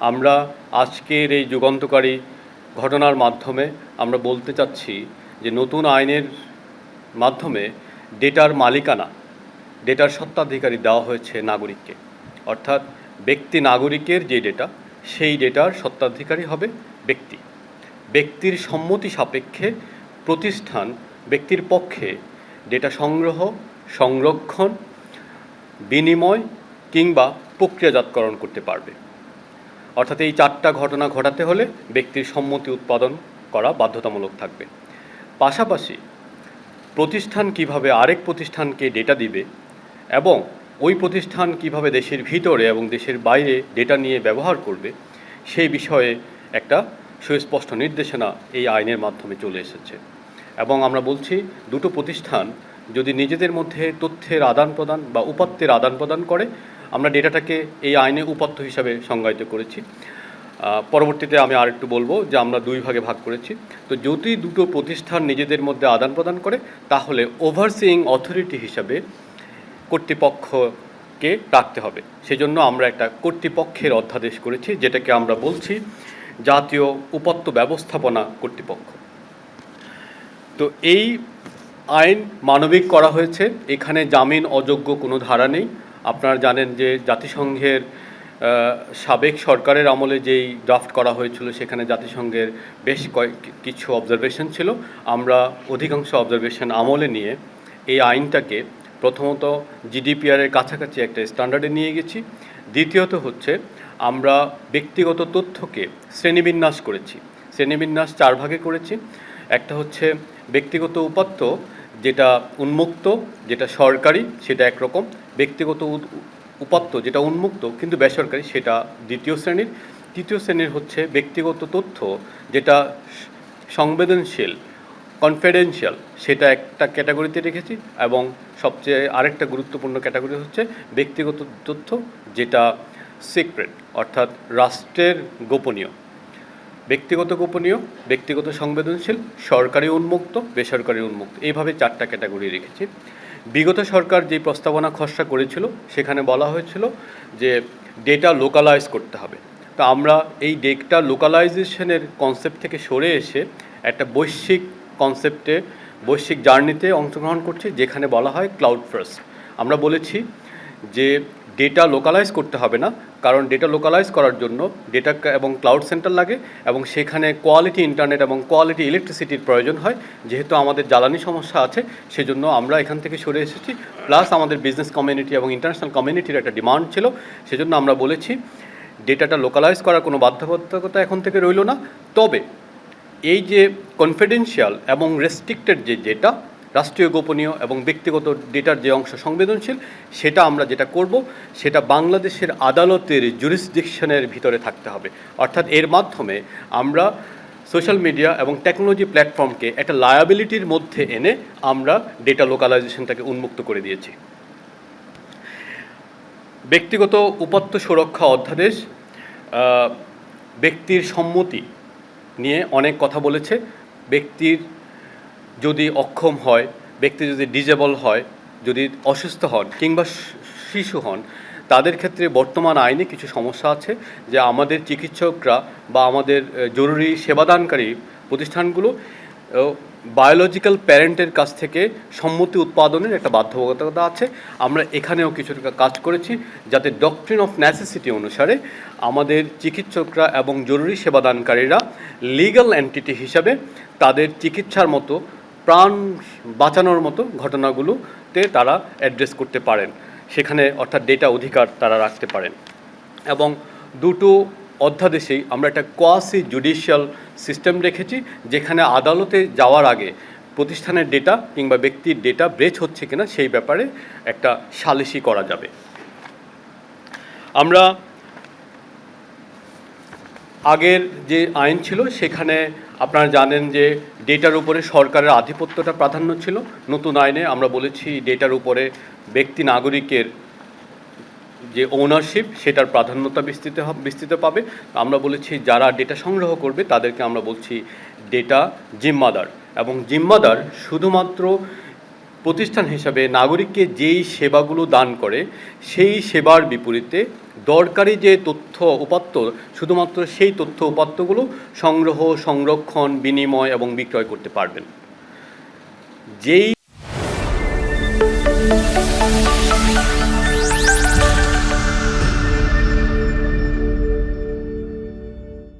আমরা আজকের এই যুগান্তকারী ঘটনার মাধ্যমে আমরা বলতে চাচ্ছি যে নতুন আইনের মাধ্যমে ডেটার মালিকানা, ডেটার সত্ত্বাধিকারী দেওয়া হয়েছে নাগরিককে। অর্থাৎ ব্যক্তি নাগরিকের যে ডেটা, সেই ডেটার সত্ত্বাধিকারী হবে ব্যক্তি। ব্যক্তির সম্মতি সাপেক্ষে প্রতিষ্ঠান ব্যক্তির পক্ষে ডেটা সংগ্রহ, সংরক্ষণ, বিনিময় কিংবা প্রক্রিয়াজাতকরণ করতে পারবে। অর্থাৎ এই চারটা ঘটনা ঘটাতে হলে ব্যক্তির সম্মতি উৎপাদন করা বাধ্যতামূলক থাকবে। পাশাপাশি প্রতিষ্ঠান কীভাবে আরেক প্রতিষ্ঠানকে ডেটা দিবে এবং ওই প্রতিষ্ঠান কীভাবে দেশের ভিতরে এবং দেশের বাইরে ডেটা নিয়ে ব্যবহার করবে, সেই বিষয়ে একটা সুস্পষ্ট নির্দেশনা এই আইনের মাধ্যমে চলে এসেছে। এবং আমরা বলছি, দুটো প্রতিষ্ঠান যদি নিজেদের মধ্যে তথ্যের আদান প্রদান বা উপাত্তের আদান প্রদান করে আমরা ডেটাটাকে এই আইনে উপাত্ত হিসাবে সংজ্ঞায়িত করেছি। পরবর্তীতে আমি আরেকটু বলব যে আমরা দুই ভাগে ভাগ করেছি। তো যদি দুটো প্রতিষ্ঠান নিজেদের মধ্যে আদান প্রদান করে, তাহলে ওভারসিইং অথরিটি হিসাবে কর্তৃপক্ষকে রাখতে হবে। সেজন্য আমরা একটা কর্তৃপক্ষের অধ্যাদেশ করেছি, যেটাকে আমরা বলছি জাতীয় উপাত্ত ব্যবস্থাপনা কর্তৃপক্ষ। তো এই আইন মানবিক করা হয়েছে। এখানে জামিন অযোগ্য কোনো ধারা নেই। আপনারা জানেন যে জাতিসংঘের সাবেক সরকারের আমলে যেই ড্রাফট করা হয়েছিল, সেখানে জাতিসংঘের বেশ কয়েক কিছু অবজারভেশন ছিল। আমরা অধিকাংশ অবজারভেশন আমলে নিয়ে এই আইনটাকে প্রথমত জিডিপিআরের কাছাকাছি একটা স্ট্যান্ডার্ডে নিয়ে গেছি। দ্বিতীয়ত হচ্ছে, আমরা ব্যক্তিগত তথ্যকে শ্রেণীবিন্যাস করেছি। শ্রেণীবিন্যাস চার ভাগে করেছি। একটা হচ্ছে ব্যক্তিগত উপাত্ত যেটা উন্মুক্ত, যেটা সরকারি, সেটা একরকম। ব্যক্তিগত উপাত্ত যেটা উন্মুক্ত, কিন্তু বেসরকারি, সেটা দ্বিতীয় শ্রেণির। তৃতীয় শ্রেণির হচ্ছে ব্যক্তিগত তথ্য যেটা সংবেদনশীল কনফিডেন্সিয়াল সেটা একটা ক্যাটাগরিতে রেখেছি এবং সবচেয়ে আরেকটা গুরুত্বপূর্ণ ক্যাটাগরি হচ্ছে ব্যক্তিগত তথ্য যেটা সিক্রেট অর্থাৎ রাষ্ট্রের গোপনীয়। ব্যক্তিগত গোপনীয়, ব্যক্তিগত সংবেদনশীল, সরকারি উন্মুক্ত, বেসরকারি উন্মুক্ত। এইভাবে চারটা ক্যাটাগরি রেখেছি। বিগত সরকার যে প্রস্তাবনা খসড়া করেছিল, সেখানে বলা হয়েছিল যে ডেটা লোকালাইজ করতে হবে। তো আমরা এই ডেটা লোকালাইজেশনের কনসেপ্ট থেকে সরে এসে একটা বৈশ্বিক কনসেপ্টে বৈশ্বিক জার্নিতে অংশগ্রহণ করছি, যেখানে বলা হয় ক্লাউড ফার্স্ট আমরা বলেছি যে ডেটা লোকালাইজ করতে হবে না, কারণ ডেটা লোকালাইজ করার জন্য ডেটা এবং ক্লাউড সেন্টার লাগে এবং সেখানে কোয়ালিটি ইন্টারনেট এবং কোয়ালিটি ইলেকট্রিসিটির প্রয়োজন হয়। যেহেতু আমাদের জ্বালানি সমস্যা আছে, সেজন্য আমরা এখান থেকে সরে এসেছি। প্লাস আমাদের বিজনেস কমিউনিটি এবং ইন্টারন্যাশনাল কমিউনিটির একটা ডিমান্ড ছিল, সেজন্য আমরা বলেছি ডেটাটা লোকালাইজ করার কোনো বাধ্যবাধকতা এখন থেকে রইল না। তবে এই যে কনফিডেন্সিয়াল এবং রেস্ট্রিক্টেড যে ডেটা রাষ্ট্রীয় গোপনীয় এবং ব্যক্তিগত ডেটার যে অংশ সংবেদনশীল, সেটা আমরা যেটা করব, সেটা বাংলাদেশের আদালতের জুরিসডিকশনের ভিতরে থাকতে হবে। অর্থাৎ এর মাধ্যমে আমরা সোশ্যাল মিডিয়া এবং টেকনোলজি প্ল্যাটফর্মকে একটা লায়াবিলিটির মধ্যে এনে আমরা ডেটা লোকালাইজেশনটাকে উন্মুক্ত করে দিয়েছি। ব্যক্তিগত উপাত্ত সুরক্ষা অধ্যাদেশ ব্যক্তির সম্মতি নিয়ে অনেক কথা বলেছে। ব্যক্তির যদি অক্ষম হয়, ব্যক্তি যদি ডিজেবল হয়, যদি অসুস্থ হন কিংবা শিশু হন, তাদের ক্ষেত্রে বর্তমান আইনে কিছু সমস্যা আছে যে আমাদের চিকিৎসকরা বা আমাদের জরুরি সেবাদানকারী প্রতিষ্ঠানগুলো বায়োলজিক্যাল প্যারেন্টের কাছ থেকে সম্মতি উৎপাদনের একটা বাধ্যবাধকতা আছে। আমরা এখানেও কিছু কাজ করেছি যাতে ডক্ট্রিন অফ নেসেসিটি অনুসারে আমাদের চিকিৎসকরা এবং জরুরি সেবাদানকারীরা লিগ্যাল এন্টিটি হিসাবে তাদের চিকিৎসার মতো প্রাণ বাঁচানোর মতো ঘটনাগুলোতে তারা অ্যাড্রেস করতে পারেন। সেখানে অর্থাৎ ডেটা অধিকার তারা রাখতে পারেন। এবং দুটো অধ্যাদেশেই আমরা একটা কোয়াসি জুডিশিয়াল সিস্টেম রেখেছি, যেখানে আদালতে যাওয়ার আগে প্রতিষ্ঠানের ডেটা কিংবা ব্যক্তির ডেটা ব্রেচ হচ্ছে কিনা সেই ব্যাপারে একটা সালিসি করা যাবে। আমরা আগের যে আইন ছিল, সেখানে আপনারা জানেন যে ডেটার উপরে সরকারের আধিপত্যটা প্রাধান্য ছিল। নতুন আইনে আমরা বলেছি ডেটার উপরে ব্যক্তি নাগরিকের যে ওনারশিপ সেটার প্রাধান্যতা বিস্তৃত বিস্তৃত পাবে। আমরা বলেছি যারা ডেটা সংগ্রহ করবে, তাদেরকে আমরা বলছি ডেটা জিম্মাদার। এবং জিম্মাদার শুধুমাত্র প্রতিষ্ঠান হিসাবে নাগরিককে যেই সেবাগুলো দান করে, সেই সেবার বিপরীতে দরকারি যে তথ্য উপাত্ত, শুধুমাত্র সেই তথ্য উপাত্তগুলো সংগ্রহ, সংরক্ষণ, বিনিময় এবং বিক্রয় করতে পারবেন। যেই